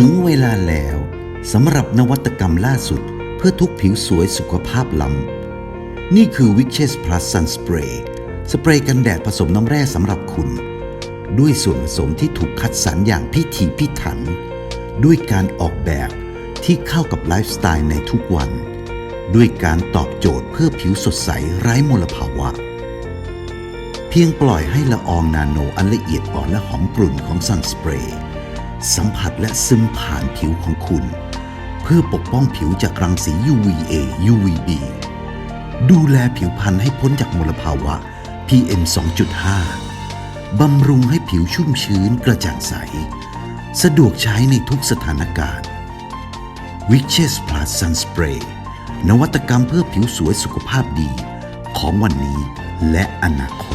ถึงเวลาแล้วสำหรับนวัตกรรมล่าสุดเพื่อทุกผิวสวยสุขภาพล้ำ นี่คือ Witches Plus Sun Spray สเปรย์กันแดดผสมน้ำแร่สำหรับคุณ ด้วยส่วนผสมที่ถูกคัดสรรอย่างพิถีพิถัน ด้วยการออกแบบที่เข้ากับไลฟ์สไตล์ในทุกวัน ด้วยการตอบโจทย์เพื่อผิวสดใสไร้มลภาวะ เพียงปล่อยให้ละอองนาโนอันละเอียดอ่อนและหอมกลุ่นของซันสเปรย์ สัมผัสและซึมผ่านผิวของคุณ เพื่อปกป้องผิวจากรังสี UVA UVB ดูแลผิวพรรณให้พ้นจากมลภาวะ PM 2.5 บำรุงให้ผิวชุ่มชื้นกระจ่างใส สะดวกใช้ในทุกสถานการณ์ w i c h e s Plus Sun Spray นวัตกรรมเพื่อผิวสวยสุขภาพดี ของวันนี้และอนาคต